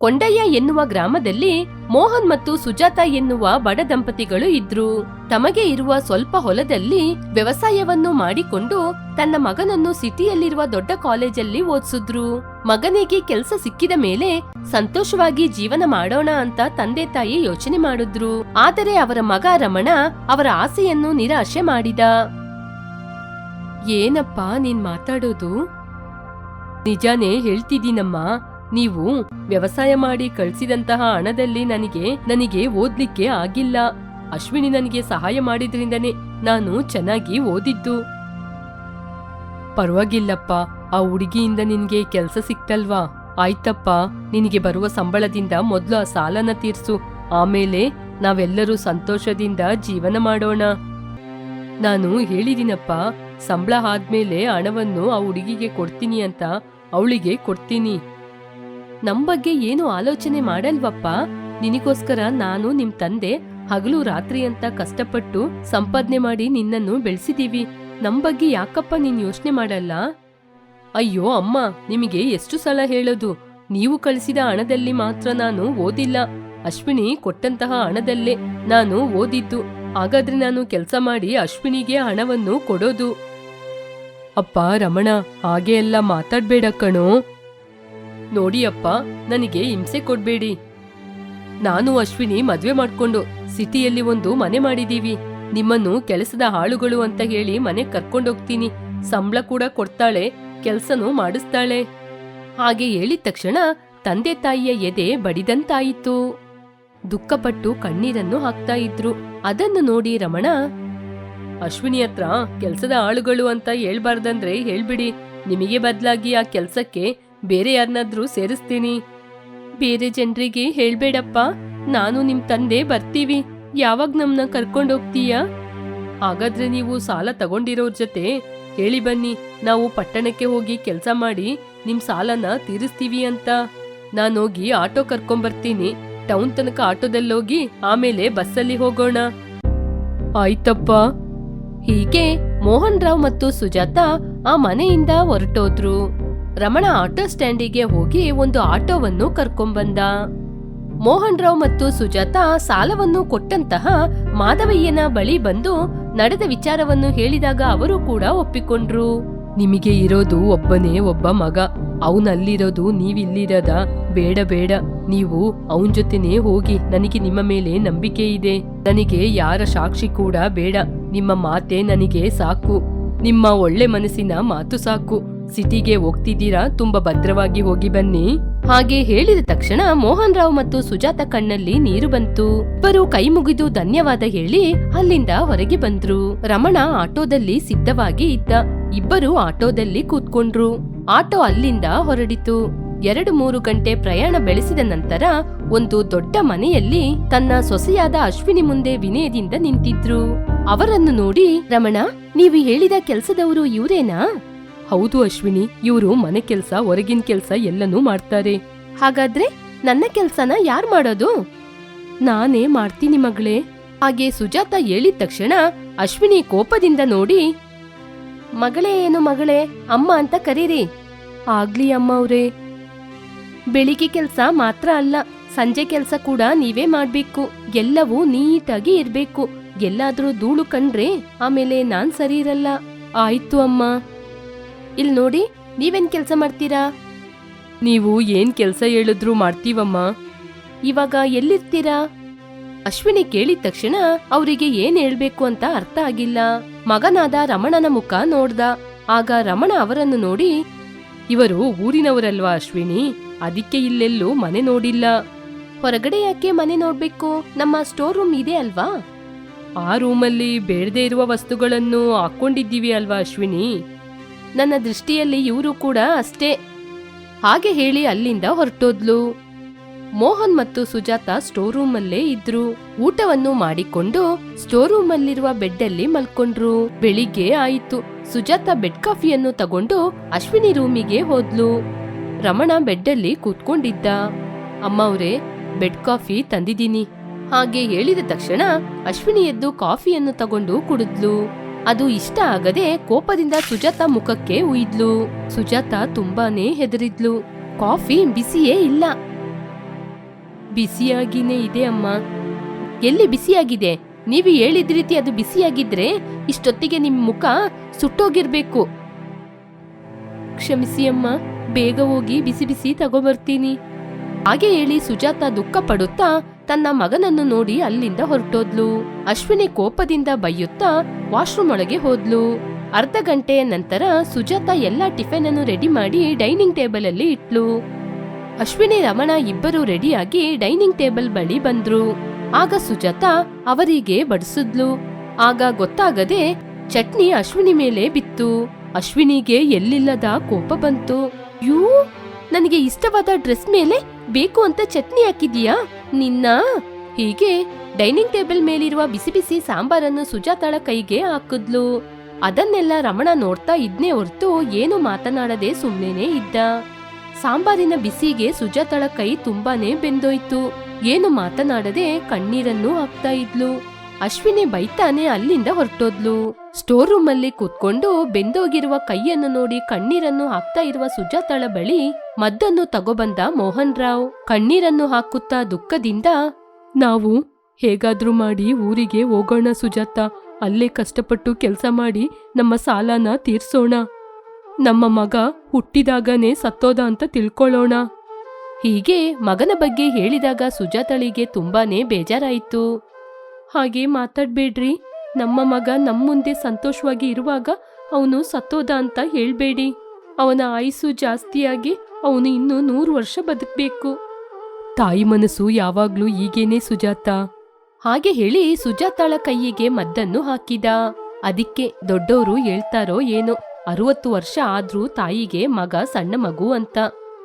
ಕೊಂಡಯ್ಯ ಎನ್ನುವ ಗ್ರಾಮದಲ್ಲಿ ಮೋಹನ್ ಮತ್ತು ಸುಜಾತ ಎನ್ನುವ ಬಡ ದಂಪತಿಗಳು ಇದ್ರು. ತಮಗೆ ಇರುವ ಸ್ವಲ್ಪ ಹೊಲದಲ್ಲಿ ವ್ಯವಸಾಯವನ್ನು ಮಾಡಿಕೊಂಡು ತನ್ನ ಮಗನನ್ನು ಸಿಟಿಯಲ್ಲಿರುವ ದೊಡ್ಡ ಕಾಲೇಜಲ್ಲಿ ಓದಿಸಿದ್ರು. ಮಗನಿಗೆ ಕೆಲಸ ಸಿಕ್ಕಿದ ಮೇಲೆ ಸಂತೋಷವಾಗಿ ಜೀವನ ಮಾಡೋಣ ಅಂತ ತಂದೆ ತಾಯಿ ಯೋಚನೆ ಮಾಡಿದ್ರು. ಆದರೆ ಅವರ ಮಗ ರಮಣ ಅವರ ಆಸೆಯನ್ನು ನಿರಾಶೆ ಮಾಡಿದ. ಏನಪ್ಪಾ ನೀನ್ ಮಾತಾಡೋದು? ನಿಜಾನೇ ಹೇಳ್ತಿದ್ದೀನಮ್ಮ. ನೀವು ವ್ಯವಸಾಯ ಮಾಡಿ ಕಳ್ಸಿದಂತಹ ಹಣದಲ್ಲಿ ನನಗೆ ನನಗೆ ಓದ್ಲಿಕ್ಕೆ ಆಗಿಲ್ಲ. ಅಶ್ವಿನಿ ನನಗೆ ಸಹಾಯ ಮಾಡಿದ್ರಿಂದನೇ ನಾನು ಚೆನ್ನಾಗಿ ಓದಿದ್ದು. ಪರವಾಗಿಲ್ಲಪ್ಪ, ಆ ಹುಡುಗಿಯಿಂದ ನಿನ್ಗೆ ಕೆಲ್ಸ ಸಿಕ್ತಲ್ವಾ? ಆಯ್ತಪ್ಪ, ನಿನಗೆ ಬರುವ ಸಂಬಳದಿಂದ ಮೊದ್ಲು ಆ ಸಾಲನ ತೀರ್ಸು. ಆಮೇಲೆ ನಾವೆಲ್ಲರೂ ಸಂತೋಷದಿಂದ ಜೀವನ ಮಾಡೋಣ. ನಾನು ಹೇಳಿದಿನಪ್ಪ, ಸಂಬಳ ಆದ್ಮೇಲೆ ಹಣವನ್ನು ಆ ಹುಡುಗಿಗೆ ಕೊಡ್ತೀನಿ ಅಂತ ಅವಳಿಗೆ ಕೊಡ್ತೀನಿ. ನಮ್ ಬಗ್ಗೆ ಏನು ಆಲೋಚನೆ ಮಾಡಲ್ವಪ್ಪ? ನಿನಗೋಸ್ಕರ ನಾನು ನಿಮ್ ತಂದೆ, ಹಗಲು ರಾತ್ರಿ ಅಂತ ಕಷ್ಟಪಟ್ಟು ಸಂಪಾದನೆ ಮಾಡಿ ನಿನ್ನನ್ನು ಬೆಳೆಸಿದೀವಿ. ನಮ್ ಬಗ್ಗೆ ಯಾಕಪ್ಪ ನೀನ್ ಯೋಚನೆ ಮಾಡಲ್ಲ? ಅಯ್ಯೋ ಅಮ್ಮ, ನಿಮಗೆ ಎಷ್ಟು ಸಲ ಹೇಳೋದು? ನೀವು ಕಳಿಸಿದ ಹಣದಲ್ಲಿ ಮಾತ್ರ ನಾನು ಓದಿಲ್ಲ. ಅಶ್ವಿನಿ ಕೊಟ್ಟಂತಹ ಹಣದಲ್ಲೇ ನಾನು ಓದಿದ್ದು. ಹಾಗಾದ್ರೆ ನಾನು ಕೆಲಸ ಮಾಡಿ ಅಶ್ವಿನಿಗೆ ಹಣವನ್ನು ಕೊಡೋದು. ಅಪ್ಪ ರಮಣ, ಹಾಗೆ ಎಲ್ಲ ಮಾತಾಡ್ಬೇಡ ಕಣೋ. ನೋಡಿ ಅಪ್ಪ, ನನಗೆ ಹಿಂಸೆ ಕೊಡ್ಬೇಡಿ. ನಾನು ಅಶ್ವಿನಿ ಮದ್ವೆ ಮಾಡ್ಕೊಂಡು ಸಿಟಿಯಲ್ಲಿ ಒಂದು ಮನೆ ಮಾಡಿದೀವಿ. ನಿಮ್ಮನ್ನು ಕೆಲಸದ ಹಾಳುಗಳು ಅಂತ ಹೇಳಿ ಮನೆ ಕರ್ಕೊಂಡೋಗ್ತೀನಿ. ಸಂಬಳ ಕೂಡ ಕೊಡ್ತಾಳೆ, ಕೆಲ್ಸನೂ ಮಾಡಿಸ್ತಾಳೆ. ಹಾಗೆ ಹೇಳಿದ ತಕ್ಷಣ ತಂದೆ ತಾಯಿಯ ಎದೆ ಬಡಿದಂತಾಯಿತು. ದುಃಖಪಟ್ಟು ಕಣ್ಣೀರನ್ನು ಹಾಕ್ತಾ ಇದ್ರು. ಅದನ್ನು ನೋಡಿ ರಮಣ, ಅಶ್ವಿನಿ ಹತ್ರ ಕೆಲ್ಸದ ಆಳುಗಳು ಅಂತ ಹೇಳ್ಬಾರ್ದಂದ್ರೆ ಹೇಳ್ಬಿಡಿ. ನಿಮಗೆ ಬದಲಾಗಿ ಆ ಕೆಲ್ಸಕ್ಕೆ ಬೇರೆ ಯಾರನ್ನಾದ್ರೂ ಸೇರಿಸ್ತೀನಿ. ಬೇರೆ ಜನರಿಗೆ ಹೇಳ್ಬೇಡಪ್ಪ. ನಾನು ನಿಮ್ ತಂದೆ, ಬರ್ತೀವಿ. ಯಾವಾಗ ನಮ್ನ ಕರ್ಕೊಂಡೋಗ್ತೀಯಾ ಹಾಗಾದ್ರೆ ನೀವು ಸಾಲ ತಗೊಂಡಿರೋರ್ ಜೊತೆ ಹೇಳಿ ಬನ್ನಿ. ನಾವು ಪಟ್ಟಣಕ್ಕೆ ಹೋಗಿ ಕೆಲಸ ಮಾಡಿ ನಿಮ್ ಸಾಲನ ತೀರಿಸ್ತೀವಿ ಅಂತ. ನಾನೋಗಿ ಆಟೋ ಕರ್ಕೊಂಬರ್ತೀನಿ. ಟೌನ್ ತನಕ ಆಟೋದಲ್ಲೋಗಿ ಆಮೇಲೆ ಬಸ್ಸಲ್ಲಿ ಹೋಗೋಣ. ಆಯ್ತಪ್ಪ. ಹೀಗೆ ಮೋಹನ್ ರಾವ್ ಮತ್ತು ಸುಜಾತ ಆ ಮನೆಯಿಂದ ಹೊರಟೋದ್ರು. ರಮಣ ಆಟೋ ಸ್ಟ್ಯಾಂಡಿಗೆ ಹೋಗಿ ಒಂದು ಆಟೋವನ್ನು ಕರ್ಕೊಂಬಂದ. ಮೋಹನ್ ರಾವ್ ಮತ್ತು ಸುಜಾತಾ ಸಾಲವನ್ನು ಕೊಟ್ಟಂತಹ ಮಾಧವಯ್ಯನ ಬಳಿ ಬಂದು ನಡೆದ ವಿಚಾರವನ್ನು ಹೇಳಿದಾಗ ಅವರು ಕೂಡ ಒಪ್ಪಿಕೊಂಡ್ರು. ನಿಮಗೆ ಇರೋದು ಒಬ್ಬನೇ ಒಬ್ಬ ಮಗ, ಅವನಲ್ಲಿರೋದು ನೀವಿಲ್ಲಿರದ ಬೇಡ ಬೇಡ, ನೀವು ಅವನ್ ಜೊತೆನೇ ಹೋಗಿ ನನಗೆ ನಿಮ್ಮ ಮೇಲೆ ನಂಬಿಕೆ ಇದೆ. ನನಗೆ ಯಾರ ಸಾಕ್ಷಿ ಕೂಡ ಬೇಡ, ನಿಮ್ಮ ಮಾತೆ ನನಗೆ ಸಾಕು, ನಿಮ್ಮ ಒಳ್ಳೆ ಮನಸ್ಸಿನ ಮಾತು ಸಾಕು. ಸಿಟಿಗೆ ಹೋಗ್ತಿದ್ದೀರಾ? ತುಂಬಾ ಭದ್ರವಾಗಿ ಹೋಗಿ ಬನ್ನಿ. ಹಾಗೆ ಹೇಳಿದ ತಕ್ಷಣ ಮೋಹನ್ ರಾವ್ ಮತ್ತು ಸುಜಾತ ಕಣ್ಣಲ್ಲಿ ನೀರು ಬಂತು. ಇಬ್ಬರು ಕೈ ಮುಗಿದು ಧನ್ಯವಾದ ಹೇಳಿ ಅಲ್ಲಿಂದ ಹೊರಗೆ ಬಂದ್ರು. ರಮಣ ಆಟೋದಲ್ಲಿ ಸಿದ್ಧವಾಗಿ ಇದ್ದ ಇಬ್ಬರು ಆಟೋದಲ್ಲಿ ಕೂತ್ಕೊಂಡ್ರು. ಆಟೋ ಅಲ್ಲಿಂದ ಹೊರಡಿತು. ಎರಡು ಮೂರು ಗಂಟೆ ಪ್ರಯಾಣ ಬೆಳೆಸಿದ ನಂತರ ಒಂದು ದೊಡ್ಡ ಮನೆಯಲ್ಲಿ ತನ್ನ ಸೊಸೆಯಾದ ಅಶ್ವಿನಿ ಮುಂದೆ ವಿನಯದಿಂದ ನಿಂತಿದ್ರು. ಅವರನ್ನು ನೋಡಿ, ರಮಣ, ನೀವು ಹೇಳಿದ ಕೆಲಸದವರು ಇವ್ರೇನಾ? ಹೌದು ಅಶ್ವಿನಿ, ಇವರು ಮನೆ ಕೆಲ್ಸ, ಹೊರಗಿನ ಕೆಲ್ಸ ಎಲ್ಲನೂ ಮಾಡ್ತಾರೆ. ಹಾಗಾದ್ರೆ ನನ್ನ ಕೆಲ್ಸನ ಯಾರ್ ಮಾಡೋದು? ನಾನೇ ಮಾಡ್ತೀನಿ ಮಗಳೇ. ಹಾಗೆ ಸುಜಾತ ಹೇಳಿದ ತಕ್ಷಣ ಅಶ್ವಿನಿ ಕೋಪದಿಂದ ನೋಡಿ, ಮಗಳೇ, ಏನು ಮಗಳೇ, ಅಮ್ಮ ಅಂತ ಕರೀರಿ. ಆಗ್ಲಿ ಅಮ್ಮ ಅವ್ರೇ. ಬೆಳಿಗ್ಗೆ ಕೆಲ್ಸ ಮಾತ್ರ ಅಲ್ಲ, ಸಂಜೆ ಕೆಲ್ಸ ಕೂಡ ನೀವೇ ಮಾಡ್ಬೇಕು. ಎಲ್ಲವೂ ನೀಟಾಗಿ ಇರ್ಬೇಕು. ಎಲ್ಲಾದ್ರೂ ಧೂಳು ಕಂಡ್ರೆ ಆಮೇಲೆ ನಾನ್ ಸರಿ ಇರಲ್ಲ. ಆಯ್ತು ಅಮ್ಮ. ಇಲ್ ನೋಡಿ ನೀವೇನ್ ಕೆಲಸ ಮಾಡ್ತೀರಾ? ನೀವು ಏನ್ ಕೆಲಸ ಹೇಳಿದ್ರು ಮಾಡ್ತೀವಮ್ಮ. ಇವಾಗ ಎಲ್ಲಿರ್ತೀರಾ? ಅಶ್ವಿನಿ ಕೇಳಿದ ತಕ್ಷಣ ಅವರಿಗೆ ಏನ್ ಹೇಳ್ಬೇಕು ಅಂತ ಅರ್ಥ ಆಗಿಲ್ಲ. ಮಗನಾದ ರಮಣನ ಮುಖ ನೋಡ್ದ. ಆಗ ರಮಣ ಅವರನ್ನು ನೋಡಿ ಇವರು ಊರಿನವರಲ್ವಾ ಅಶ್ವಿನಿ? ಅದಕ್ಕೆ ಇಲ್ಲೆಲ್ಲೂ ಮನೆ ನೋಡಿಲ್ಲ. ಹೊರಗಡೆ ಯಾಕೆ ಮನೆ ನೋಡ್ಬೇಕು? ನಮ್ಮ ಸ್ಟೋರ್ ರೂಮ್ ಇದೆ ಅಲ್ವಾ? ಆ ರೂಮಲ್ಲಿ ಬೇಡದೇ ಇರುವ ವಸ್ತುಗಳನ್ನು ಹಾಕೊಂಡಿದ್ದೀವಿ ಅಲ್ವಾ ಅಶ್ವಿನಿ? ನನ್ನ ದೃಷ್ಟಿಯಲ್ಲಿ ಇವರು ಕೂಡ ಅಷ್ಟೇ. ಹಾಗೆ ಹೇಳಿ ಅಲ್ಲಿಂದ ಹೊರಟೋದ್ಲು. ಮೋಹನ್ ಮತ್ತು ಸುಜಾತ ಸ್ಟೋರ್ ರೂಮಲ್ಲೇ ಅಲ್ಲೇ ಇದ್ರು. ಊಟವನ್ನು ಮಾಡಿಕೊಂಡು ಸ್ಟೋರ್ ರೂಮಲ್ಲಿರುವ ಬೆಡ್ ಅಲ್ಲಿ ಮಲ್ಕೊಂಡ್ರು. ಬೆಳಿಗ್ಗೆ ಆಯಿತು. ಸುಜಾತ ಬೆಡ್ ಕಾಫಿಯನ್ನು ತಗೊಂಡು ಅಶ್ವಿನಿ ರೂಮಿಗೆ ಹೋದ್ಲು. ರಮಣ ಬೆಡ್ಡಲ್ಲಿ ಕೂತ್ಕೊಂಡಿದ್ದ. ಅಮ್ಮವ್ರೆ ಬೆಡ್ ಕಾಫಿ ತಂದಿದ್ದೀನಿ. ಹಾಗೆ ಹೇಳಿದ ತಕ್ಷಣ ಅಶ್ವಿನಿ ಎದ್ದು ಕಾಫಿಯನ್ನು ತಗೊಂಡು ಕುಡಿದ್ಲು. ಅದು ಇಷ್ಟ ಆಗದೆ ಕೋಪದಿಂದ ಸುಜಾತ ಮುಖಕ್ಕೆ ಉಯ್ದ್ಲು. ಸುಜಾತ ತುಂಬಾನೇ ಹೆದರಿದ್ಲು. ಕಾಫಿ ಬಿಸಿಯೇ ಇಲ್ಲ. ಬಿಸಿಯಾಗಿನೇ ಇದೆ ಅಮ್ಮ. ಎಲ್ಲಿ ಬಿಸಿಯಾಗಿದೆ? ನೀವು ಹೇಳಿದ ರೀತಿ ಅದು ಬಿಸಿಯಾಗಿದ್ರೆ ಇಷ್ಟೊತ್ತಿಗೆ ನಿಮ್ ಮುಖ ಸುಟ್ಟೋಗಿರ್ಬೇಕು. ಕ್ಷಮಿಸಿ ಅಮ್ಮ, ಬೇಗ ಹೋಗಿ ಬಿಸಿ ಬಿಸಿ ತಗೋಬರ್ತೀನಿ. ಹಾಗೆ ಹೇಳಿ ಸುಜಾತ ದುಃಖ ಪಡುತ್ತಾ ತನ್ನ ಮಗನನ್ನು ನೋಡಿ ಅಲ್ಲಿಂದ ಹೊರಟೋದ್ಲು. ಅಶ್ವಿನಿ ಕೋಪದಿಂದ ಬೈಯುತ್ತಾ ವಾಶ್ರೂಮ್ ಒಳಗೆ ಹೋದ್ಲು. ಅರ್ಧ ಗಂಟೆಯ ನಂತರ ಸುಜಾತ ಎಲ್ಲಾ ಟಿಫಿನ್ ಅನ್ನು ರೆಡಿ ಮಾಡಿ ಡೈನಿಂಗ್ ಟೇಬಲ್ ಅಲ್ಲಿ ಇಟ್ಲು. ಅಶ್ವಿನಿ, ರಮಣ ಇಬ್ಬರು ರೆಡಿಯಾಗಿ ಡೈನಿಂಗ್ ಟೇಬಲ್ ಬಳಿ ಬಂದ್ರು. ಆಗ ಸುಜಾತ ಅವರಿಗೆ ಬಡಿಸಿದ್ಲು. ಆಗ ಗೊತ್ತಾಗದೆ ಚಟ್ನಿ ಅಶ್ವಿನಿ ಮೇಲೆ ಬಿತ್ತು. ಅಶ್ವಿನಿಗೆ ಎಲ್ಲಿಲ್ಲದ ಕೋಪ ಬಂತು. ಯೂ, ನನಗೆ ಇಷ್ಟವಾದ ಡ್ರೆಸ್ ಮೇಲೆ ಬೇಕು ಅಂತ ಚಟ್ನಿ ಹಾಕಿದೀಯಾ ನಿನ್ನ? ಹೀಗೆ ಡೈನಿಂಗ್ ಟೇಬಲ್ ಮೇಲಿರುವ ಬಿಸಿ ಬಿಸಿ ಸಾಂಬಾರನ್ನು ಸುಜಾತಳ ಕೈಗೆ ಹಾಕಿದ್ಲು. ಅದನ್ನೆಲ್ಲ ರಮಣ ನೋಡ್ತಾ ಇದ್ನೇ ಹೊರತು ಏನು ಮಾತನಾಡದೆ ಸುಮ್ಮನೆ ಇದ್ದ. ಸಾಂಬಾರಿನ ಬಿಸಿಗೆ ಸುಜಾತಳ ಕೈ ತುಂಬಾನೇ ಬೆಂದೋಯ್ತು. ಏನು ಮಾತನಾಡದೆ ಕಣ್ಣೀರನ್ನು ಹಾಕ್ತಾ ಇದ್ಲು. ಅಶ್ವಿನಿ ಬೈತಾನೆ ಅಲ್ಲಿಂದ ಹೊರಟೋದ್ಲು. ಸ್ಟೋರ್ ರೂಮ್ ಅಲ್ಲಿ ಕೂತ್ಕೊಂಡು ಬೆಂದೋಗಿರುವ ಕೈಯನ್ನು ನೋಡಿ ಕಣ್ಣೀರನ್ನು ಹಾಕ್ತಾ ಇರುವ ಸುಜಾತಳ ಬಳಿ ಮದ್ದನ್ನು ತಗೊಬಂದ ಮೋಹನ್ ರಾವ್ ಕಣ್ಣೀರನ್ನು ಹಾಕುತ್ತಾ ದುಃಖದಿಂದ, ನಾವು ಹೇಗಾದ್ರೂ ಮಾಡಿ ಊರಿಗೆ ಹೋಗೋಣ ಸುಜಾತ. ಅಲ್ಲೇ ಕಷ್ಟಪಟ್ಟು ಕೆಲಸ ಮಾಡಿ ನಮ್ಮ ಸಾಲನ ತೀರ್ಸೋಣ. ನಮ್ಮ ಮಗ ಹುಟ್ಟಿದಾಗನೇ ಸತ್ತೋದ ಅಂತ ತಿಳ್ಕೊಳ್ಳೋಣ. ಹೀಗೆ ಮಗನ ಬಗ್ಗೆ ಹೇಳಿದಾಗ ಸುಜಾತಳಿಗೆ ತುಂಬಾನೇ ಬೇಜಾರಾಯಿತು. ಹಾಗೆ ಮಾತಾಡ್ಬೇಡ್ರಿ. ನಮ್ಮ ಮಗ ನಮ್ಮ ಮುಂದೆ ಸಂತೋಷವಾಗಿ ಇರುವಾಗ ಅವನು ಸತ್ತೋದ ಅಂತ ಹೇಳ್ಬೇಡಿ. ಅವನ ಆಯಸ್ಸು ಜಾಸ್ತಿಯಾಗಿ ಅವನು ಇನ್ನು ನೂರು ವರ್ಷ ಬದುಕಬೇಕು. ತಾಯಿ ಮನಸ್ಸು ಯಾವಾಗ್ಲೂ ಈಗೇನೆ ಸುಜಾತ. ಹಾಗೆ ಹೇಳಿ ಸುಜಾತಾಳ ಕೈಯಿಗೆ ಮದ್ದನ್ನು ಹಾಕಿದ. ಅದಕ್ಕೆ ದೊಡ್ಡವರು ಹೇಳ್ತಾರೋ ಏನೋ ಅರುವತ್ತು ವರ್ಷ ಆದ್ರೂ ತಾಯಿಗೆ ಮಗ ಸಣ್ಣ ಮಗು ಅಂತ.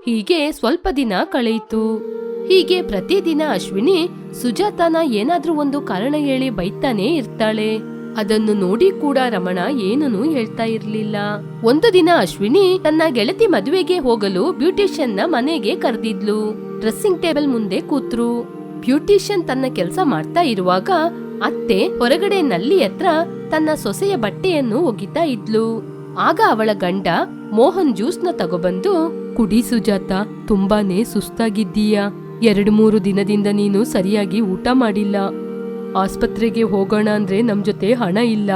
ಹೀಗೆ ಸ್ವಲ್ಪ ದಿನ ಕಳೆಯಿತು. ಹೀಗೆ ಪ್ರತಿದಿನ ಅಶ್ವಿನಿ ಸುಜಾತನ ಏನಾದ್ರೂ ಒಂದು ಕಾರಣ ಹೇಳಿ ಬೈತಾನೆ ಇರ್ತಾಳೆ. ಅದನ್ನು ನೋಡಿ ಕೂಡ ರಮಣ ಏನನ್ನು ಹೇಳ್ತಾ ಇರ್ಲಿಲ್ಲ. ಒಂದು ದಿನ ಅಶ್ವಿನಿ ತನ್ನ ಗೆಳತಿ ಮದುವೆಗೆ ಹೋಗಲು ಬ್ಯೂಟಿಷಿಯನ್ನ ಮನೆಗೆ ಕರೆದಿದ್ಲು. ಡ್ರೆಸ್ಸಿಂಗ್ ಟೇಬಲ್ ಮುಂದೆ ಕೂತ್ರು. ಬ್ಯೂಟಿಷಿಯನ್ ತನ್ನ ಕೆಲಸ ಮಾಡ್ತಾ ಇರುವಾಗ ಅತ್ತೆ ಹೊರಗಡೆ ನಲ್ಲಿ ಹತ್ರ ತನ್ನ ಸೊಸೆಯ ಬಟ್ಟೆಯನ್ನು ಒಗಿತಾ ಇದ್ಲು. ಆಗ ಅವಳ ಗಂಡ ಮೋಹನ್ ಜ್ಯೂಸ್ನ ತಗೊಬಂದು ಕುಡಿ ಸುಜಾತ, ತುಂಬಾನೇ ಸುಸ್ತಾಗಿದ್ದೀಯಾ? ಎರಡು ಮೂರು ದಿನದಿಂದ ನೀನು ಸರಿಯಾಗಿ ಊಟ ಮಾಡಿಲ್ಲ. ಆಸ್ಪತ್ರೆಗೆ ಹೋಗೋಣ ಅಂದ್ರೆ ನಮ್ ಜೊತೆ ಹಣ ಇಲ್ಲ.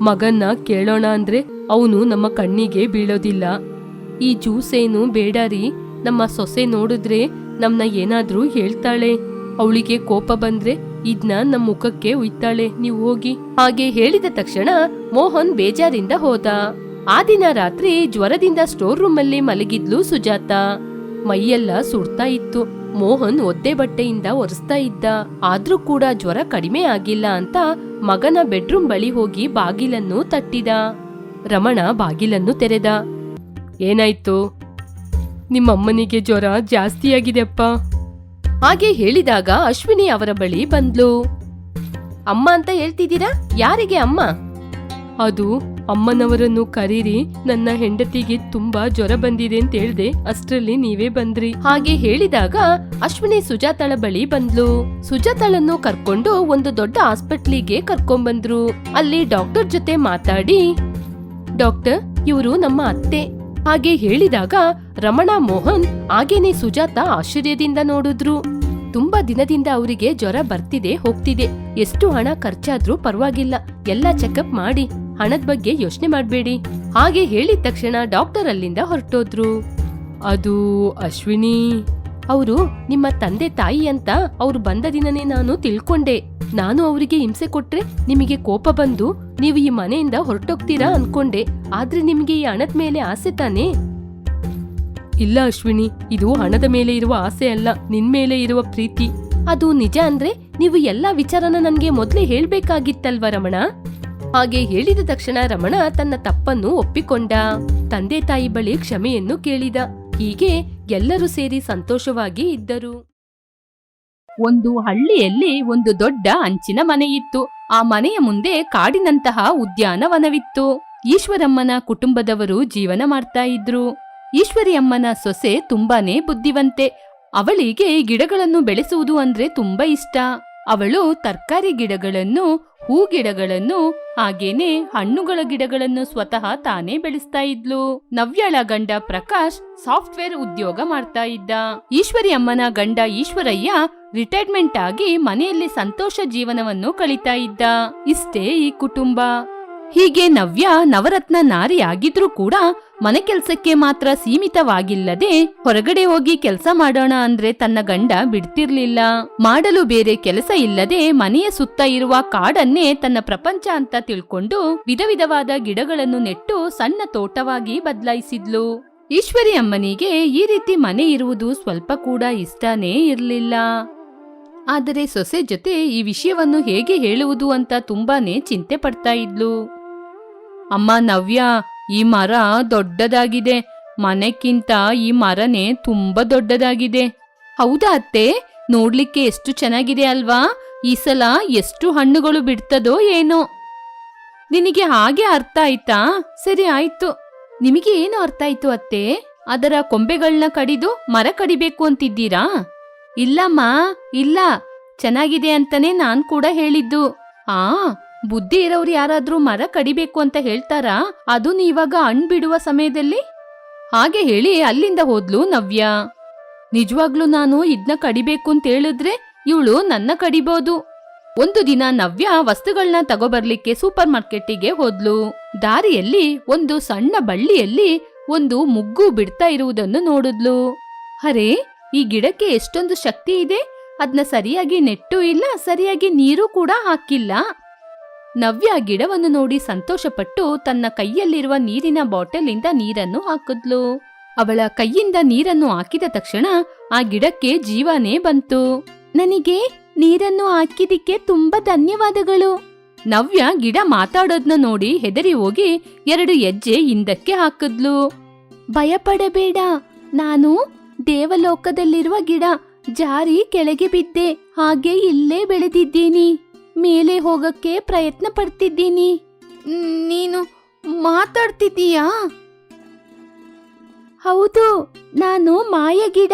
ಮಗನ್ನ ಕೇಳೋಣ ಅಂದ್ರೆ ಅವನು ನಮ್ಮ ಕಣ್ಣಿಗೆ ಬೀಳೋದಿಲ್ಲ. ಈ ಜ್ಯೂಸ್ ಏನು ಬೇಡ ರೀ. ನಮ್ಮ ಸೊಸೆ ನೋಡಿದ್ರೆ ನಮ್ನ ಏನಾದ್ರೂ ಹೇಳ್ತಾಳೆ. ಅವಳಿಗೆ ಕೋಪ ಬಂದ್ರೆ ಇದ್ನ ನಮ್ಮ ಮುಖಕ್ಕೆ ಉಯ್ತಾಳೆ. ನೀವು ಹೋಗಿ. ಹಾಗೆ ಹೇಳಿದ ತಕ್ಷಣ ಮೋಹನ್ ಬೇಜಾರಿಂದ ಹೋದ. ಆ ದಿನ ರಾತ್ರಿ ಜ್ವರದಿಂದ ಸ್ಟೋರ್ ರೂಮ್ ಅಲ್ಲಿ ಮಲಗಿದ್ಲು ಸುಜಾತ. ಮೈಯೆಲ್ಲ ಸುಡ್ತಾ ಇತ್ತು. ಮೋಹನ್ ಒದ್ದೆ ಬಟ್ಟೆಯಿಂದ ಒರೆಸ್ತಾ ಇದ್ದ. ಆದ್ರೂ ಕೂಡ ಜ್ವರ ಕಡಿಮೆ ಆಗಿಲ್ಲ ಅಂತ ಮಗನ ಬೆಡ್ರೂಮ್ ಬಳಿ ಹೋಗಿ ಬಾಗಿಲನ್ನು ತಟ್ಟಿದ. ರಮಣ ಬಾಗಿಲನ್ನು ತೆರೆದ. ಏನಾಯ್ತು? ನಿಮ್ಮಮ್ಮನಿಗೆ ಜ್ವರ ಜಾಸ್ತಿಯಾಗಿದೆಪ್ಪ ಹಾಗೆ ಹೇಳಿದಾಗ ಅಶ್ವಿನಿ ಅವರ ಬಳಿ ಬಂದ್ಲು. ಅಮ್ಮ ಅಂತ ಹೇಳ್ತಿದ್ದೀರಾ? ಯಾರಿಗೆ ಅಮ್ಮ? ಅದು ಅಮ್ಮನವರನ್ನು ಕರೀರಿ, ನನ್ನ ಹೆಂಡತಿಗೆ ತುಂಬಾ ಜ್ವರ ಬಂದಿದೆ ಅಂತ ಹೇಳ್ದೆ, ಅಷ್ಟರಲ್ಲಿ ನೀವೇ ಬಂದ್ರಿ. ಹಾಗೆ ಹೇಳಿದಾಗ ಅಶ್ವಿನಿ ಸುಜಾತಳ ಬಳಿ ಬಂದ್ಲು. ಸುಜಾತಳನ್ನು ಕರ್ಕೊಂಡು ಒಂದು ದೊಡ್ಡ ಹಾಸ್ಪಿಟ್ಲಿಗೆ ಕರ್ಕೊಂಡ್ಬಂದ್ರು ಅಲ್ಲಿ ಡಾಕ್ಟರ್ ಜೊತೆ ಮಾತಾಡಿ, ಡಾಕ್ಟರ್, ಇವರು ನಮ್ಮ ಅತ್ತೆ. ಹಾಗೆ ಹೇಳಿದಾಗ ರಮಣ ಮೋಹನ್ ಹಾಗೇನೆ ಸುಜಾತ ಆಶ್ಚರ್ಯದಿಂದ ನೋಡಿದ್ರು. ತುಂಬಾ ದಿನದಿಂದ ಅವರಿಗೆ ಜ್ವರ ಬರ್ತಿದೆ, ಹೋಗ್ತಿದೆ. ಎಷ್ಟು ಹಣ ಖರ್ಚಾದ್ರೂ ಪರವಾಗಿಲ್ಲ. ಎಲ್ಲ ಚೆಕಪ್ ಮಾಡಿ. ಹಣದ ಬಗ್ಗೆ ಯೋಚನೆ ಮಾಡಬೇಡಿ. ಹಾಗೆ ಹೇಳಿದ ತಕ್ಷಣ ಡಾಕ್ಟರ್ ಅಲ್ಲಿಂದ ಹೊರಟೋದ್ರು. ಅದು ಅಶ್ವಿನಿ, ಅವರು ನಿಮ್ಮ ತಂದೆ ತಾಯಿ ಅಂತ ಅವ್ರು ಬಂದ ದಿನನೇ ನಾನು ತಿಳ್ಕೊಂಡೆ. ನಾನು ಅವರಿಗೆ ಹಿಂಸೆ ಕೊಟ್ರೆ ನಿಮಗೆ ಕೋಪ ಬಂದು ನೀವು ಈ ಮನೆಯಿಂದ ಹೊರಟೋಗ್ತೀರಾ ಅನ್ಕೊಂಡೆ. ಆದ್ರೆ ನಿಮ್ಗೆ ಈ ಹಣದ ಮೇಲೆ ಆಸೆ ತಾನೇ? ಇಲ್ಲ ಅಶ್ವಿನಿ, ಇದು ಹಣದ ಮೇಲೆ ಇರುವ ಆಸೆ ಅಲ್ಲ, ನಿನ್ ಮೇಲೆ ಇರುವ ಪ್ರೀತಿ. ಅದು ನಿಜ ಅಂದ್ರೆ ನೀವು ಎಲ್ಲಾ ವಿಚಾರನ ನನ್ಗೆ ಮೊದ್ಲೇ ಹೇಳ್ಬೇಕಾಗಿತ್ತಲ್ವ ರಮಣ? ಹಾಗೆ ಹೇಳಿದ ತಕ್ಷಣ ರಮಣ ತನ್ನ ತಪ್ಪನ್ನು ಒಪ್ಪಿಕೊಂಡ. ತಂದೆ ತಾಯಿ ಬಳಿ ಕ್ಷಮೆಯನ್ನು ಕೇಳಿದ. ಹೀಗೆ ಎಲ್ಲರೂ ಸೇರಿ ಸಂತೋಷವಾಗಿ ಇದ್ದರು. ಒಂದು ಹಳ್ಳಿಯಲ್ಲಿ ಒಂದು ದೊಡ್ಡ ಅಂಚಿನ ಮನೆಯಿತ್ತು ಆ ಮನೆಯ ಮುಂದೆ ಕಾಡಿನಂತಹ ಉದ್ಯಾನವನವಿತ್ತು. ಈಶ್ವರಮ್ಮನ ಕುಟುಂಬದವರು ಜೀವನ ಮಾಡ್ತಾ ಇದ್ರು. ಈಶ್ವರಿ ಅಮ್ಮನ ಸೊಸೆ ತುಂಬಾನೇ ಬುದ್ಧಿವಂತೆ. ಅವಳಿಗೆ ಗಿಡಗಳನ್ನು ಬೆಳೆಸುವುದು ಅಂದ್ರೆ ತುಂಬಾ ಇಷ್ಟ. ಅವಳು ತರಕಾರಿ ಗಿಡಗಳನ್ನು, ಹೂ ಗಿಡಗಳನ್ನು ಹಾಗೇನೆ ಹಣ್ಣುಗಳ ಗಿಡಗಳನ್ನು ಸ್ವತಃ ತಾನೇ ಬೆಳೆಸ್ತಾ ಇದ್ಲು. ನವ್ಯಳ ಗಂಡ ಪ್ರಕಾಶ್ ಸಾಫ್ಟ್ವೇರ್ ಉದ್ಯೋಗ ಮಾಡ್ತಾ ಇದ್ದ. ಈಶ್ವರಿ ಅಮ್ಮನ ಗಂಡ ಈಶ್ವರಯ್ಯ ರಿಟೈರ್ಮೆಂಟ್ ಆಗಿ ಮನೆಯಲ್ಲಿ ಸಂತೋಷ ಜೀವನವನ್ನು ಕಳೀತಾ ಇದ್ದ. ಇಷ್ಟೇ ಈ ಕುಟುಂಬ. ಹೀಗೆ ನವ್ಯ ನವರತ್ನ ನಾರಿ ಆಗಿದ್ರೂ ಕೂಡ ಮನೆ ಕೆಲ್ಸಕ್ಕೆ ಮಾತ್ರ ಸೀಮಿತವಾಗಿಲ್ಲದೆ ಹೊರಗಡೆ ಹೋಗಿ ಕೆಲಸ ಮಾಡೋಣ ಅಂದ್ರೆ ತನ್ನ ಗಂಡ ಬಿಡ್ತಿರ್ಲಿಲ್ಲ. ಮಾಡಲು ಬೇರೆ ಕೆಲಸ ಇಲ್ಲದೆ ಮನೆಯ ಸುತ್ತ ಇರುವ ಕಾಡನ್ನೇ ತನ್ನ ಪ್ರಪಂಚ ಅಂತ ತಿಳ್ಕೊಂಡು ವಿಧ ವಿಧವಾದ ಗಿಡಗಳನ್ನು ನೆಟ್ಟು ಸಣ್ಣ ತೋಟವಾಗಿ ಬದಲಾಯಿಸಿದ್ಲು. ಈಶ್ವರಿ ಅಮ್ಮನಿಗೆ ಈ ರೀತಿ ಮನೆ ಇರುವುದು ಸ್ವಲ್ಪ ಕೂಡ ಇಷ್ಟನೇ ಇರಲಿಲ್ಲ. ಆದರೆ ಸೊಸೆ ಜೊತೆ ಈ ವಿಷಯವನ್ನು ಹೇಗೆ ಹೇಳುವುದು ಅಂತ ತುಂಬಾನೇ ಚಿಂತೆ ಪಡ್ತಾ ಇದ್ಲು. ಅಮ್ಮ ನವ್ಯ, ಈ ಮರ ದೊಡ್ಡದಾಗಿದೆ. ಮನೆಕ್ಕಿಂತ ಈ ಮರನೇ ತುಂಬಾ ದೊಡ್ಡದಾಗಿದೆ. ಹೌದಾ ಅತ್ತೆ? ನೋಡ್ಲಿಕ್ಕೆ ಎಷ್ಟು ಚೆನ್ನಾಗಿದೆ ಅಲ್ವಾ? ಈ ಸಲ ಎಷ್ಟು ಹಣ್ಣುಗಳು ಬಿಡ್ತದೋ ಏನೋ. ನಿನಗೆ ಹಾಗೆ ಅರ್ಥ ಆಯ್ತಾ? ಸರಿ ಆಯ್ತು. ನಿಮಗೆ ಏನು ಅರ್ಥ ಆಯ್ತು ಅತ್ತೆ? ಅದರ ಕೊಂಬೆಗಳನ್ನ ಕಡಿದು ಮರ ಕಡಿಬೇಕು ಅಂತಿದ್ದೀರಾ? ಇಲ್ಲಮ್ಮ, ಇಲ್ಲ. ಚೆನ್ನಾಗಿದೆ ಅಂತಾನೆ ನಾನ್ ಕೂಡ ಹೇಳಿದ್ದು. ಆ ಬುದ್ಧಿ ಇರೋರು ಯಾರಾದ್ರೂ ಮರ ಕಡಿಬೇಕು ಅಂತ ಹೇಳ್ತಾರಾ? ಅದು ನೀವಾಗ ಹಣ್ ಬಿಡುವ ಸಮಯದಲ್ಲಿ? ಹಾಗೆ ಹೇಳಿ ಅಲ್ಲಿಂದ ಹೋದ್ಲು ನವ್ಯ. ನಿಜವಾಗ್ಲೂ ನಾನು ಇದ್ನ ಕಡಿಬೇಕು ಅಂತ ಹೇಳಿದ್ರೆ ಇವಳು ನನ್ನ ಕಡಿಬೋದು. ಒಂದು ದಿನ ನವ್ಯ ವಸ್ತುಗಳನ್ನ ತಗೋಬರ್ಲಿಕ್ಕೆ ಸೂಪರ್ ಮಾರ್ಕೆಟ್ಟಿಗೆ ಹೋದ್ಲು. ದಾರಿಯಲ್ಲಿ ಒಂದು ಸಣ್ಣ ಬಳ್ಳಿಯಲ್ಲಿ ಒಂದು ಮುಗ್ಗು ಬಿಡ್ತಾ ಇರುವುದನ್ನು ನೋಡಿದ್ಲು. ಅರೆ, ಈ ಗಿಡಕ್ಕೆ ಎಷ್ಟೊಂದು ಶಕ್ತಿ ಇದೆ. ಅದನ್ನ ಸರಿಯಾಗಿ ನೆಟ್ಟು ಇಲ್ಲ, ಸರಿಯಾಗಿ ನೀರು ಕೂಡ ಹಾಕಿಲ್ಲ. ನವ್ಯ ಗಿಡವನ್ನು ನೋಡಿ ಸಂತೋಷಪಟ್ಟು ತನ್ನ ಕೈಯಲ್ಲಿರುವ ನೀರಿನ ಬಾಟಲಿಂದ ನೀರನ್ನು ಹಾಕಿದ್ಲು. ಅವಳ ಕೈಯಿಂದ ನೀರನ್ನು ಹಾಕಿದ ತಕ್ಷಣ ಆ ಗಿಡಕ್ಕೆ ಜೀವನೇ ಬಂತು. ನನಗೆ ನೀರನ್ನು ಹಾಕಿದಿಕ್ಕೆ ತುಂಬಾ ಧನ್ಯವಾದಗಳು. ನವ್ಯ ಗಿಡ ಮಾತಾಡೋದ್ನ ನೋಡಿ ಹೆದರಿ ಹೋಗಿ ಎರಡು ಹೆಜ್ಜೆ ಹಿಂದಕ್ಕೆ ಹಾಕಿದ್ಲು. ಭಯಪಡಬೇಡ, ನಾನು ದೇವಲೋಕದಲ್ಲಿರುವ ಗಿಡ ಜಾರಿ ಕೆಳಗೆ ಬಿದ್ದೆ, ಹಾಗೆ ಇಲ್ಲೇ ಬೆಳೆದಿದ್ದೀನಿ. ಮೇಲೆ ಹೋಗಕ್ಕೆ ಪ್ರಯತ್ನ ಪಡ್ತಿದ್ದೀನಿ. ನೀನು ಮಾತಾಡ್ತಿದ್ದೀಯಾ? ಹೌದು, ನಾನು ಮಾಯ ಗಿಡ.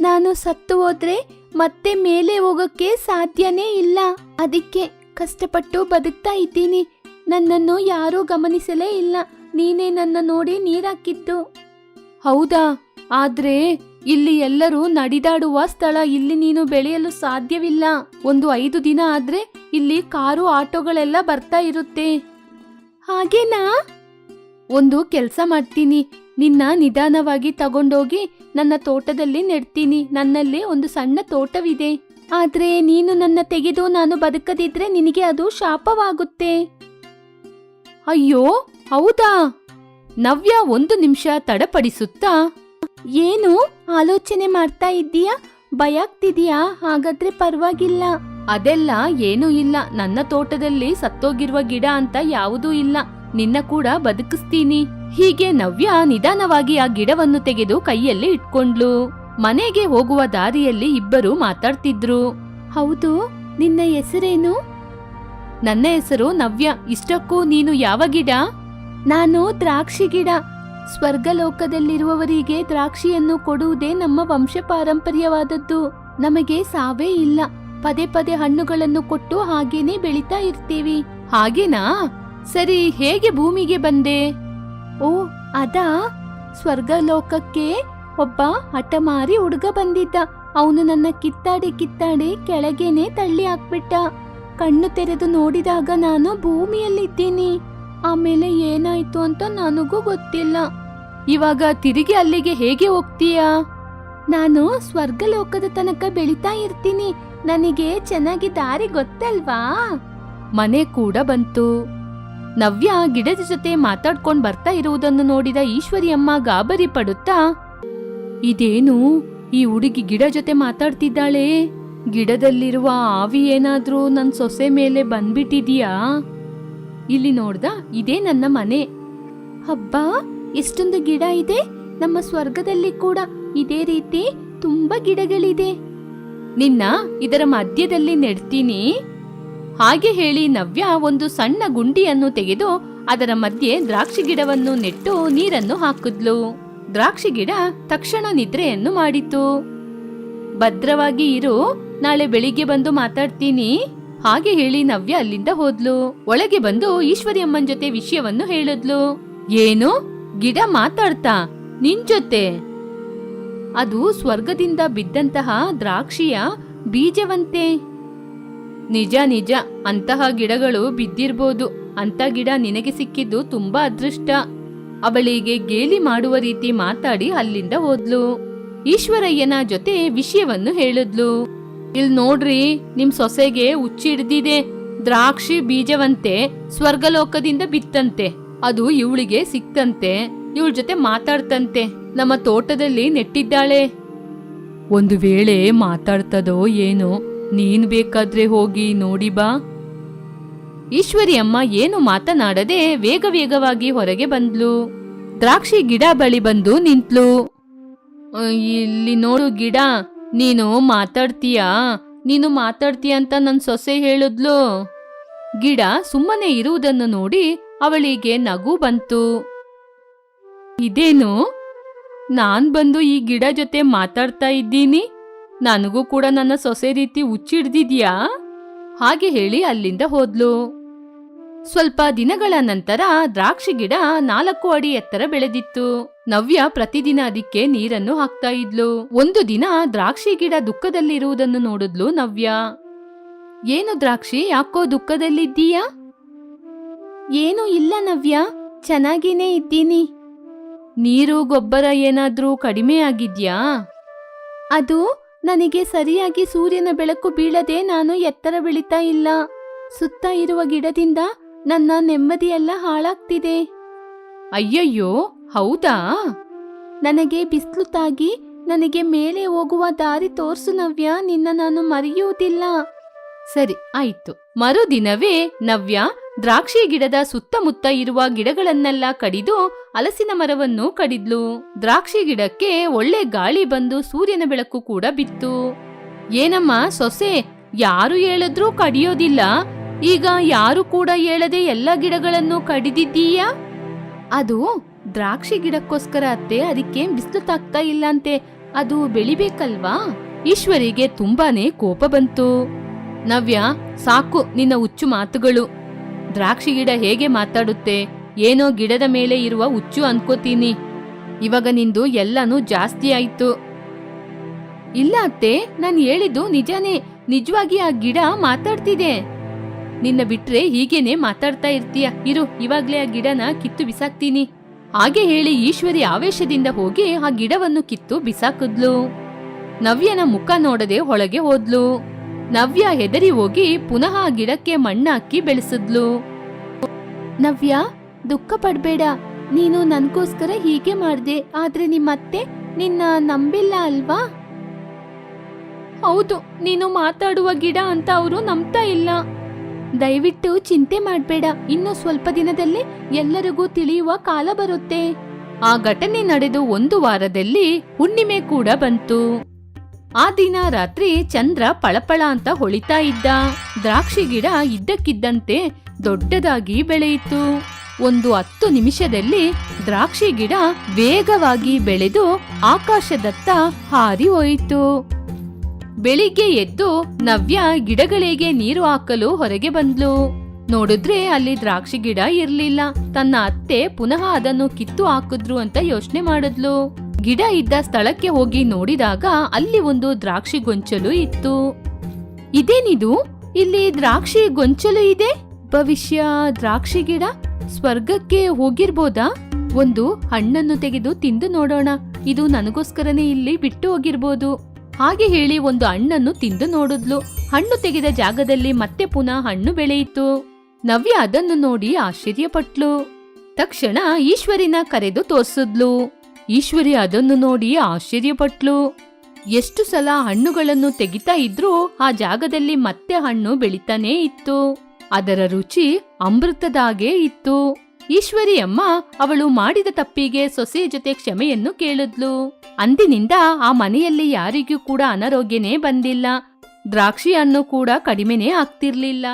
ನಾನು ಸತ್ತು ಹೋದ್ರೆ ಮತ್ತೆ ಮೇಲೆ ಹೋಗಕ್ಕೆ ಸಾಧ್ಯನೇ ಇಲ್ಲ. ಅದಕ್ಕೆ ಕಷ್ಟಪಟ್ಟು ಬದುಕ್ತಾ ಇದ್ದೀನಿ. ನನ್ನನ್ನು ಯಾರೂ ಗಮನಿಸಲೇ ಇಲ್ಲ. ನೀನೇ ನನ್ನ ನೋಡಿ ನೀರಾಕಿದ್ದು. ಹೌದಾ? ಆದ್ರೆ ಇಲ್ಲಿ ಎಲ್ಲರೂ ನಡಿದಾಡುವ ಸ್ಥಳ ಇಲ್ಲಿ ನೀನು ಬೆಳೆಯಲು ಸಾಧ್ಯವಿಲ್ಲ. ಒಂದು ಐದು ದಿನ ಆದ್ರೆ ಇಲ್ಲಿ ಕಾರು ಆಟೋಗಳೆಲ್ಲ ಬರ್ತಾ ಇರುತ್ತೆ. ಹಾಗೇನಾ? ಒಂದು ಕೆಲಸ ಮಾಡ್ತೀನಿ. ನಿನ್ನ ನಿಧಾನವಾಗಿ ತಗೊಂಡೋಗಿ ನನ್ನ ತೋಟದಲ್ಲಿ ನೆಡ್ತೀನಿ. ನನ್ನಲ್ಲಿ ಒಂದು ಸಣ್ಣ ತೋಟವಿದೆ. ಆದ್ರೆ ನೀನು ನನ್ನ ತೆಗೆದು ನಾನು ಬದುಕದಿದ್ರೆ ನಿನಗೆ ಅದು ಶಾಪವಾಗುತ್ತೆ. ಅಯ್ಯೋ, ಹೌದಾ? ನವ್ಯ ಒಂದು ನಿಮಿಷ ತಡಪಡಿಸುತ್ತಾ? ಏನು ಆಲೋಚನೆ ಮಾಡ್ತಾ ಇದ್ದೀಯಾ? ಭಯ ಆಗ್ತಿದೀಯಾ ಹಾಗಾದ್ರೆ ಪರವಾಗಿಲ್ಲ. ಅದೆಲ್ಲ ಏನೂ ಇಲ್ಲ. ನನ್ನ ತೋಟದಲ್ಲಿ ಸತ್ತೋಗಿರುವ ಗಿಡ ಅಂತ ಯಾವುದೂ ಇಲ್ಲ. ನಿನ್ನ ಕೂಡ ಬದುಕಿಸ್ತೀನಿ. ಹೀಗೆ ನವ್ಯ ನಿಧಾನವಾಗಿ ಆ ಗಿಡವನ್ನು ತೆಗೆದು ಕೈಯಲ್ಲಿ ಇಟ್ಕೊಂಡ್ಲು. ಮನೆಗೆ ಹೋಗುವ ದಾರಿಯಲ್ಲಿ ಇಬ್ಬರು ಮಾತಾಡ್ತಿದ್ರು. ಹೌದು, ನಿನ್ನ ಹೆಸರೇನು? ನನ್ನ ಹೆಸರು ನವ್ಯ. ಇಷ್ಟಕ್ಕೂ ನೀನು ಯಾವ ಗಿಡ? ನಾನು ದ್ರಾಕ್ಷಿ ಗಿಡ. ಸ್ವರ್ಗಲೋಕದಲ್ಲಿರುವವರಿಗೆ ದ್ರಾಕ್ಷಿಯನ್ನು ಕೊಡುವುದೇ ನಮ್ಮ ವಂಶ ಪಾರಂಪರ್ಯವಾದದ್ದು ನಮಗೆ ಸಾವೇ ಇಲ್ಲ. ಪದೇ ಪದೇ ಹಣ್ಣುಗಳನ್ನು ಕೊಟ್ಟು ಹಾಗೇನೆ ಬೆಳಿತಾ ಇರ್ತೀವಿ. ಹಾಗೇನಾ? ಸರಿ, ಹೇಗೆ ಭೂಮಿಗೆ ಬಂದೆ? ಓ, ಅದಾ? ಸ್ವರ್ಗಲೋಕಕ್ಕೆ ಒಬ್ಬ ಹಠಮಾರಿ ಹುಡುಗ ಬಂದಿದ್ದ. ಅವನು ನನ್ನ ಕಿತ್ತಾಡಿ ಕಿತ್ತಾಡಿ ಕೆಳಗೇನೆ ತಳ್ಳಿ ಹಾಕ್ಬಿಟ್ಟ. ಕಣ್ಣು ತೆರೆದು ನೋಡಿದಾಗ ನಾನು ಭೂಮಿಯಲ್ಲಿದ್ದೀನಿ. ಆಮೇಲೆ ಏನಾಯ್ತು ಅಂತ ನನಗೂ ಗೊತ್ತಿಲ್ಲ. ಇವಾಗ ತಿರುಗಿ ಅಲ್ಲಿಗೆ ಹೇಗೆ ಹೋಗ್ತೀಯಾ? ನಾನು ಸ್ವರ್ಗಲೋಕದ ತನಕ ಬೆಳಿತಾ ಇರ್ತೀನಿ. ನನಗೆ ಚೆನ್ನಾಗಿ ದಾರಿ ಗೊತ್ತಲ್ವಾ? ಮನೆ ಕೂಡ ಬಂತು. ನವ್ಯ ಗಿಡದ ಜೊತೆ ಮಾತಾಡ್ಕೊಂಡ್ ಬರ್ತಾ ಇರುವುದನ್ನು ನೋಡಿದ ಈಶ್ವರಿಯಮ್ಮ ಗಾಬರಿ ಪಡುತ್ತಾ, ಇದೇನು ಈ ಹುಡುಗಿ ಗಿಡ ಜೊತೆ ಮಾತಾಡ್ತಿದ್ದಾಳೆ? ಗಿಡದಲ್ಲಿರುವ ಆವಿ ಏನಾದ್ರೂ ನನ್ನ ಸೊಸೆ ಮೇಲೆ ಬಂದ್ಬಿಟ್ಟಿದೀಯಾ? ಇಲ್ಲಿ ನೋಡ್ದ, ಇದೇ ನನ್ನ ಮನೆ. ಹಬ್ಬ ಎಷ್ಟೊಂದು ಗಿಡ ಇದೆ. ನಮ್ಮ ಸ್ವರ್ಗದಲ್ಲಿ ಕೂಡ ಇದೇ ರೀತಿ ತುಂಬಾ ಗಿಡಗಳಿದೆ. ನಿನ್ನ ಇದರ ಮಧ್ಯದಲ್ಲಿ ನೆಡ್ತೀನಿ. ಹಾಗೆ ಹೇಳಿ ನವ್ಯ ಒಂದು ಸಣ್ಣ ಗುಂಡಿಯನ್ನು ತೆಗೆದು ಅದರ ಮಧ್ಯೆ ದ್ರಾಕ್ಷಿ ಗಿಡವನ್ನು ನೆಟ್ಟು ನೀರನ್ನು ಹಾಕಿದ್ಲು. ದ್ರಾಕ್ಷಿ ಗಿಡ ತಕ್ಷಣ ನಿದ್ರೆಯನ್ನು ಮಾಡಿತು. ಭದ್ರವಾಗಿ ಇರು, ನಾಳೆ ಬೆಳಿಗ್ಗೆ ಬಂದು ಮಾತಾಡ್ತೀನಿ. ಹಾಗೆ ಹೇಳಿ ನವ್ಯ ಅಲ್ಲಿಂದ ಹೋದ್ಲು. ಒಳಗೆ ಬಂದು ಈಶ್ವರಿ ಅಮ್ಮನ್ ಜೊತೆ ವಿಷಯವನ್ನು ಹೇಳಿದ್ಲು. ಏನು? ಗಿಡ ಮಾತಾಡ್ತಾ? ನಿನ್ ಜೊತೆ? ಅದು ಸ್ವರ್ಗದಿಂದ ಬಿದ್ದಂತಹ ದ್ರಾಕ್ಷಿಯ ಬೀಜವಂತೆ. ನಿಜ ನಿಜ. ಅಂತಹ ಗಿಡಗಳು ಬಿದ್ದಿರ್ಬೋದು. ಅಂತ ಗಿಡ ನಿನಗೆ ಸಿಕ್ಕಿದ್ದು ತುಂಬಾ ಅದೃಷ್ಟ. ಅವಳಿಗೆ ಗೇಲಿ ಮಾಡುವ ರೀತಿ ಮಾತಾಡಿ ಅಲ್ಲಿಂದ ಹೋದ್ಲು. ಈಶ್ವರಯ್ಯನ ಜೊತೆ ವಿಷಯವನ್ನು ಹೇಳಿದ್ಲು. ಇಲ್ ನೋಡ್ರಿ ನಿಮ್ ಸೊಸೆಗೆ ಹುಚ್ಚಿಡ್ದಿದೆ ದ್ರಾಕ್ಷಿ ಬೀಜವಂತೆ ಸ್ವರ್ಗಲೋಕದಿಂದ ಬಿತ್ತಂತೆ. ಅದು ಇವಳಿಗೆ ಸಿಕ್ತಂತೆ. ಇವಳ ಜೊತೆ ಮಾತಾಡ್ತಂತೆ. ನಮ್ಮ ತೋಟದಲ್ಲಿ ನೆಟ್ಟಿದ್ದಾಳೆ. ಒಂದು ವೇಳೆ ಮಾತಾಡ್ತದೋ ಏನೋ, ನೀನ್ ಬೇಕಾದ್ರೆ ಹೋಗಿ ನೋಡಿ ಬಾ. ಈಶ್ವರಿ ಅಮ್ಮ ಏನು ಮಾತನಾಡದೆ ವೇಗ ವೇಗವಾಗಿ ಹೊರಗೆ ಬಂದ್ಲು. ದ್ರಾಕ್ಷಿ ಗಿಡ ಬಳಿ ಬಂದು ನಿಂತ್ಲು. ಇಲ್ಲಿ ನೋಡು ಗಿಡ. ನೀನು ಮಾತಾಡ್ತೀಯಾ? ನೀನು ಮಾತಾಡ್ತೀಯ ಅಂತ ನನ್ನ ಸೊಸೆ ಹೇಳಿದ್ಲು. ಗಿಡ ಸುಮ್ಮನೆ ಇರುವುದನ್ನು ನೋಡಿ ಅವಳಿಗೆ ನಗು ಬಂತು. ಇದೇನು? ನಾನ್ ಬಂದು ಈ ಗಿಡ ಜೊತೆ ಮಾತಾಡ್ತಾ ಇದ್ದೀನಿ? ನನಗೂ ಕೂಡ ನನ್ನ ಸೊಸೆ ರೀತಿ ಹುಚ್ಚಿಡ್ದಿದ್ಯಾ? ಹಾಗೆ ಹೇಳಿ ಅಲ್ಲಿಂದ ಹೋದ್ಲು. ಸ್ವಲ್ಪ ದಿನಗಳ ನಂತರ ದ್ರಾಕ್ಷಿ ಗಿಡ ನಾಲ್ಕು ಅಡಿ ಎತ್ತರ ಬೆಳೆದಿತ್ತು. ನವ್ಯ ಪ್ರತಿದಿನ ಅದಕ್ಕೆ ನೀರನ್ನು ಹಾಕ್ತಾ ಇದ್ಲು. ಒಂದು ದಿನ ದ್ರಾಕ್ಷಿ ಗಿಡ ದುಃಖದಲ್ಲಿರುವುದನ್ನು ನೋಡಿದ್ಲು ನವ್ಯ. ಏನು ದ್ರಾಕ್ಷಿ? ಯಾಕೋ ದುಃಖದಲ್ಲಿದ್ದೀಯಾ? ಏನು ಇಲ್ಲ ನವ್ಯ. ಚೆನ್ನಾಗಿನೇ ಇದ್ದೀನಿ. ನೀರು, ಗೊಬ್ಬರ ಏನಾದ್ರೂ ಕಡಿಮೆ ಆಗಿದ್ಯಾ? ಅದು ನನಗೆ ಸರಿಯಾಗಿ ಸೂರ್ಯನ ಬೆಳಕು ಬೀಳದೆ ನಾನು ಎತ್ತರ ಬೆಳೀತಾ ಇಲ್ಲ. ಸುತ್ತ ಇರುವ ಗಿಡದಿಂದ ನನ್ನ ನೆಮ್ಮದಿಯೆಲ್ಲ ಹಾಳಾಗ್ತಿದೆ. ಅಯ್ಯಯ್ಯೋ! ಹೌದಾ? ನನಗೆ ಬಿಸಿಲು ತಾಗಿ ನನಗೆ ಮೇಲೆ ಹೋಗುವ ದಾರಿ ತೋರ್ಸು ನವ್ಯ, ನಿನ್ನ ನಾನು ಮರೆಯುವುದಿಲ್ಲ. ಸರಿ, ಆಯ್ತು. ಮರುದಿನವೇ ನವ್ಯ ದ್ರಾಕ್ಷಿ ಗಿಡದ ಸುತ್ತಮುತ್ತ ಇರುವ ಗಿಡಗಳನ್ನೆಲ್ಲ ಕಡಿದು ಹಲಸಿನ ಮರವನ್ನು ಕಡಿದ್ಲು. ದ್ರಾಕ್ಷಿ ಗಿಡಕ್ಕೆ ಒಳ್ಳೆ ಗಾಳಿ ಬಂದು ಸೂರ್ಯನ ಬೆಳಕು ಕೂಡ ಬಿತ್ತು. ಏನಮ್ಮ ಸೊಸೆ, ಯಾರು ಹೇಳಿದ್ರೂ ಕಡಿಯೋದಿಲ್ಲ? ಈಗ ಯಾರು ಕೂಡ ಹೇಳದೆ ಎಲ್ಲ ಗಿಡಗಳನ್ನು ಕಡಿದಿದ್ದೀಯಾ? ಅದು ದ್ರಾಕ್ಷಿ ಗಿಡಕ್ಕೋಸ್ಕರ ಅತ್ತೆ ಅದಕ್ಕೆ ಬಿಸಿಲು ತಾಕ್ತಾ ಇಲ್ಲಂತೆ? ಅದು ಬೆಳಿಬೇಕಲ್ವಾ? ಈಶ್ವರಿಗೆ ತುಂಬಾನೇ ಕೋಪ ಬಂತು. ನವ್ಯ, ಸಾಕು ನಿನ್ನ ಹುಚ್ಚು ಮಾತುಗಳು. ದ್ರಾಕ್ಷಿ ಗಿಡ ಹೇಗೆ ಮಾತಾಡುತ್ತೆ? ಏನೋ ಗಿಡದ ಮೇಲೆ ಇರುವ ಹುಚ್ಚು ಅನ್ಕೋತೀನಿ. ಇವಾಗ ನಿಂದು ಎಲ್ಲನೂ ಜಾಸ್ತಿ ಆಯ್ತು. ಇಲ್ಲ ಅತ್ತೆ, ನಾನು ಹೇಳಿದ್ದು ನಿಜಾನೇ. ನಿಜವಾಗಿ ಆ ಗಿಡ ಮಾತಾಡ್ತಿದೆ. ನಿನ್ನ ಬಿಟ್ರೆ ಹೀಗೇನೆ ಮಾತಾಡ್ತಾ ಇರ್ತೀಯ? ಇರು, ಇವಾಗ್ಲೇ ಆ ಗಿಡನ ಕಿತ್ತು ಬಿಸಾಕ್ತೀನಿ. ಹಾಗೆ ಹೇಳಿ ಈಶ್ವರಿ ಆವೇಶದಿಂದ ಹೋಗಿ ಆ ಗಿಡವನ್ನು ಕಿತ್ತು ಬಿಸಾಕಿದ್ಲು. ನವ್ಯನ ಮುಖ ನೋಡದೆ ಒಳಗೆ ಹೋದ್ಲು. ನವ್ಯ ಹೆದರಿ ಹೋಗಿ ಪುನಃ ಆ ಗಿಡಕ್ಕೆ ಮಣ್ಣಾಕಿ ಬೆಳೆಸಿದ್ಲು. ನವ್ಯ, ದುಃಖ ಪಡ್ಬೇಡ. ನೀನು ನನ್ಗೋಸ್ಕರ ಹೀಗೆ ಮಾಡ್ದೆ, ಆದ್ರೆ ನಿಮ್ಮತ್ತೆ ನಿನ್ನ ನಂಬಿಲ್ಲ ಅಲ್ವಾ? ಹೌದು, ನೀನು ಮಾತಾಡುವ ಗಿಡ ಅಂತ ಅವರು ನಂಬ್ತಾ ಇಲ್ಲ. ದಯವಿಟ್ಟು ಚಿಂತೆ ಮಾಡಬೇಡ. ಇನ್ನು ಸ್ವಲ್ಪ ದಿನದಲ್ಲಿ ಎಲ್ಲರಿಗೂ ತಿಳಿಯುವ ಕಾಲ ಬರುತ್ತೆ. ಆ ಘಟನೆ ನಡೆದು ಒಂದು ವಾರದಲ್ಲಿ ಹುಣ್ಣಿಮೆ ಕೂಡ ಬಂತು. ಆ ದಿನ ರಾತ್ರಿ ಚಂದ್ರ ಪಳಪಳ ಅಂತ ಹೊಳಿತಾ ಇದ್ದ. ದ್ರಾಕ್ಷಿ ಗಿಡ ಇದ್ದಕ್ಕಿದ್ದಂತೆ ದೊಡ್ಡದಾಗಿ ಬೆಳೆಯಿತು. ಒಂದು ಹತ್ತು ನಿಮಿಷದಲ್ಲಿ ದ್ರಾಕ್ಷಿ ಗಿಡ ವೇಗವಾಗಿ ಬೆಳೆದು ಆಕಾಶದತ್ತ ಹಾರಿ ಹೋಯಿತು. ಬೆಳಿಗ್ಗೆ ಎದ್ದು ನವ್ಯ ಗಿಡಗಳಿಗೆ ನೀರು ಹಾಕಲು ಹೊರಗೆ ಬಂದ್ಲು. ನೋಡಿದ್ರೆ ಅಲ್ಲಿ ದ್ರಾಕ್ಷಿ ಗಿಡ ಇರ್ಲಿಲ್ಲ. ತನ್ನ ಅತ್ತೆ ಪುನಃ ಅದನ್ನು ಕಿತ್ತು ಹಾಕಿದ್ರು ಅಂತ ಯೋಚನೆ ಮಾಡಿದ್ಲು. ಗಿಡ ಇದ್ದ ಸ್ಥಳಕ್ಕೆ ಹೋಗಿ ನೋಡಿದಾಗ ಅಲ್ಲಿ ಒಂದು ದ್ರಾಕ್ಷಿ ಗೊಂಚಲು ಇತ್ತು. ಇದೇನಿದು? ಇಲ್ಲಿ ದ್ರಾಕ್ಷಿ ಗೊಂಚಲು ಇದೆ? ಭವಿಷ್ಯ ದ್ರಾಕ್ಷಿ ಗಿಡ? ಸ್ವರ್ಗಕ್ಕೆ ಹೋಗಿರ್ಬೋದಾ? ಒಂದು ಹಣ್ಣನ್ನು ತೆಗೆದು ತಿಂದು ನೋಡೋಣ. ಇದು ನನಗೋಸ್ಕರನೇ ಇಲ್ಲಿ ಬಿಟ್ಟು ಹೋಗಿರ್ಬೋದು. ಹಾಗೆ ಹೇಳಿ ಒಂದು ಹಣ್ಣನ್ನು ತಿಂದು ನೋಡಿದ್ಲು. ಹಣ್ಣು ತೆಗೆದ ಜಾಗದಲ್ಲಿ ಮತ್ತೆ ಪುನಃ ಹಣ್ಣು ಬೆಳೆಯಿತು. ನವ್ಯ ಅದನ್ನು ನೋಡಿ ಆಶ್ಚರ್ಯಪಟ್ಲು. ತಕ್ಷಣ ಈಶ್ವರಿನ ಕರೆದು ತೋರ್ಸಿದ್ಲು. ಈಶ್ವರಿ ಅದನ್ನು ನೋಡಿ ಆಶ್ಚರ್ಯಪಟ್ಲು. ಎಷ್ಟು ಸಲ ಹಣ್ಣುಗಳನ್ನು ತೆಗಿತಾ ಇದ್ರೂ ಆ ಜಾಗದಲ್ಲಿ ಮತ್ತೆ ಹಣ್ಣು ಬೆಳಿತಾನೇ ಇತ್ತು. ಅದರ ರುಚಿ ಅಮೃತದಾಗೇ ಇತ್ತು. ಈಶ್ವರಿ ಅಮ್ಮ ಅವಳು ಮಾಡಿದ ತಪ್ಪಿಗೆ ಸೊಸೆಯ ಜೊತೆ ಕ್ಷಮೆಯನ್ನು ಕೇಳಿದ್ಲು. ಅಂದಿನಿಂದ ಆ ಮನೆಯಲ್ಲಿ ಯಾರಿಗೂ ಕೂಡ ಅನಾರೋಗ್ಯನೇ ಬಂದಿಲ್ಲ. ದ್ರಾಕ್ಷಿ ಕೂಡ ಕಡಿಮೆನೇ ಆಗ್ತಿರ್ಲಿಲ್ಲ.